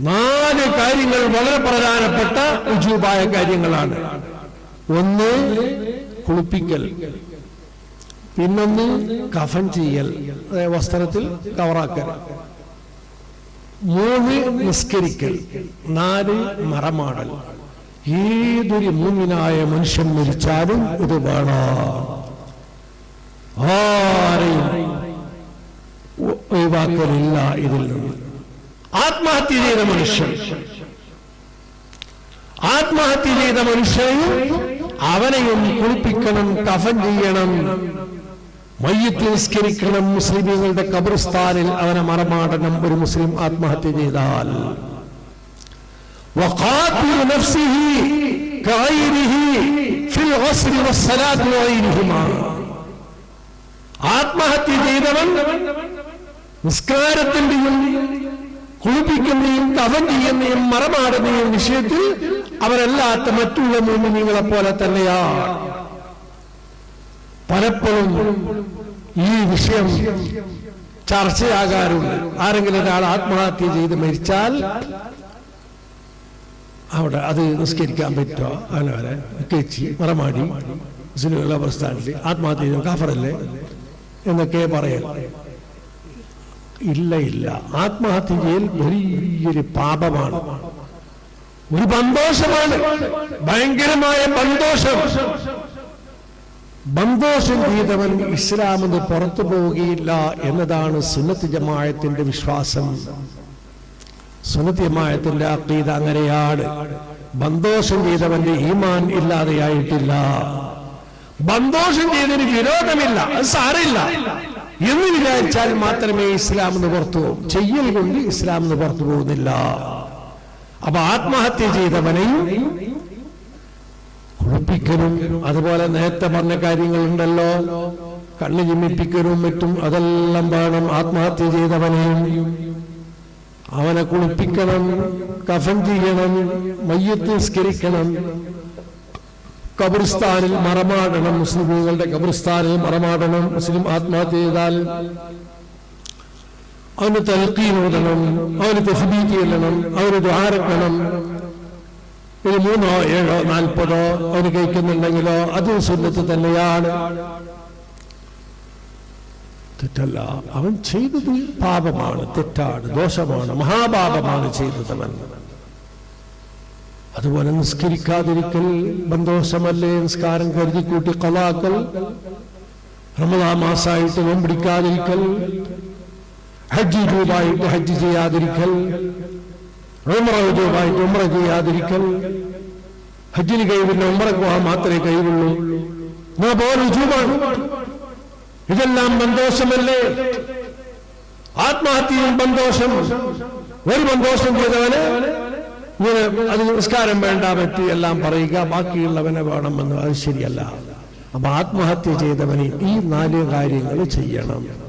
നാല് കാര്യങ്ങൾ വളരെ പ്രധാനപ്പെട്ട ഉജൂബായ കാര്യങ്ങളാണ്. ഒന്ന് കുളിപ്പിക്കൽ. പിന്നൊന്ന് കഫൻ ചെയ്യൽ. വസ്ത്രത്തിൽ കവറാക്കൽ. മൂന്ന് നിസ്കരിക്കൽ. നാല് മറമാടൽ. ഏതൊരു മൂന്നിനായ മനുഷ്യൻ മരിച്ചാലും ഇത് വേണം? ആരെയും ഒഴിവാക്കലില്ല ഇതിൽ നിന്ന്. ആത്മഹത്യ ചെയ്ത മനുഷ്യൻ. ആത്മഹത്യ ചെയ്ത മനുഷ്യനെയും അവനെയും കുളിപ്പിക്കണം കഫൻ ചെയ്യണം മയ്യത്ത് നിസ്കരിക്കണം. മുസ്ലിമുകളുടെ കബർസ്ഥാനിൽ അവനെ മറമാടണം. ഒരു മുസ്ലിം ആത്മഹത്യ ചെയ്താൽ. ആത്മഹത്യ ചെയ്തവൻ നിസ്കാരത്തിന്റെയും കുളിപ്പിക്കുന്നതും തവൻ ചെയ്യുന്നതും മറമാടുന്നതും വിഷയത്തിൽ അവരല്ലാത്ത മറ്റുള്ള മോമിനികളെ പോലെ തന്നെയാണ്. പലപ്പോഴും ഈ വിഷയം ചർച്ചയാകാറുണ്ട്. ആരെങ്കിലും ഒരാൾ ആത്മഹത്യ ചെയ്ത് മരിച്ചാൽ അവിടെ അത് നിസ്കരിക്കാൻ പറ്റുമോ? അങ്ങനെ വരെ കേച്ചി മറമാടി മുസ്ലിമുകളുടെ പ്രസ്ഥാനത്തിൽ ആത്മഹത്യ ചെയ്ത കാഫറല്ലേ എന്നൊക്കെ പറയൽ. ഇല്ല ഇല്ല. ആത്മഹത്യ ചെയ്യൽ വലിയൊരു പാപമാണ്. ഒരു സന്തോഷമാണ് ഭയങ്കരമായ സന്തോഷം ബന്ദോഷം ചെയ്തവൻ ഇസ്ലാമിന് പുറത്തു പോവുകയില്ല എന്നതാണ് സുന്നത്ത് ജമായത്തിന്റെ വിശ്വാസം. സുന്നത്ത് ജമായത്തിന്റെ അക്കീത അങ്ങനെയാണ്. ബന്ദോഷം ചെയ്തവന്റെ ഈമാൻ ഇല്ലാതെയായിട്ടില്ല. ബന്ദോഷം ചെയ്തതിന് വിരോധമില്ല. അത് സാരമില്ല. എന്ന് വിചാരിച്ചാൽ മാത്രമേ ഇസ്ലാം എന്ന് പുറത്തു പോകും. ചെയ്യൽ കൊണ്ട് ഇസ്ലാം എന്ന് പുറത്തു പോകുന്നില്ല. അപ്പൊ ആത്മഹത്യ ചെയ്തവനെയും കുളിപ്പിക്കലും അതുപോലെ നേരത്തെ പറഞ്ഞ കാര്യങ്ങളുണ്ടല്ലോ. കണ്ണ് ചിമ്മിപ്പിക്കലും മറ്റും അതെല്ലാം വേണം ആത്മഹത്യ ചെയ്തവനെയും അവനെ കുളിപ്പിക്കണം കഫൻ ചെയ്യണം മയ്യത്ത് നിസ്കരിക്കണം. കബർസ്ഥാനിൽ മറമാടണം. മുസ്ലിമുകളുടെ കബറിസ്ഥാനിൽ മറമാടണം. മുസ്ലിം ആത്മഹത്യ ചെയ്താൽ അവന് തലക്കീൻ ഓടണം അവന് തെഹബീക്ക് ചെല്ലണം അവന് ദ്വാരക്കണം ഒരു മൂന്നോ ഏഴോ നാൽപ്പതോ അവന് കഴിക്കുന്നുണ്ടെങ്കിലോ അതും സുന്നത്ത് തന്നെയാണ്. തെറ്റല്ല. അവൻ ചെയ്തത് പാപമാണ് തെറ്റാണ് ദോഷമാണ് മഹാപാപമാണ് ചെയ്തത് ചെയ്തതവൻ അതുപോലെ നിസ്കരിക്കാതിരിക്കൽ ബന്ധോഷമല്ലേ നിസ്കാരം കരുതി കൂട്ടി കൊലാക്കൽ റമദാ മാസമായിട്ട് നോമ്പിടിക്കാതിരിക്കൽ ഹജ്ജ് രൂപമായിട്ട് ഹജ്ജ് ചെയ്യാതിരിക്കൽ ഉമ്ര രൂപമായിട്ട് ഉമ്ര ചെയ്യാതിരിക്കൽ ഹജ്ജിന് കഴിവില്ല ഉമ്രക്ക് പോകാൻ മാത്രമേ കഴിവുള്ളൂ. ഇതെല്ലാം ബന്ധോഷമല്ലേ ആത്മഹത്യയും ബന്ധോഷം. ഒരു ബന്ധോഷം ചെയ്തവന് ഇങ്ങനെ അത് നിസ്കാരം വേണ്ട പറ്റി എല്ലാം പറയുക ബാക്കിയുള്ളവനെ വേണമെന്ന് അത് ശരിയല്ല. അപ്പൊ ആത്മഹത്യ ചെയ്തവന് ഈ നാല് കാര്യങ്ങൾ ചെയ്യണം.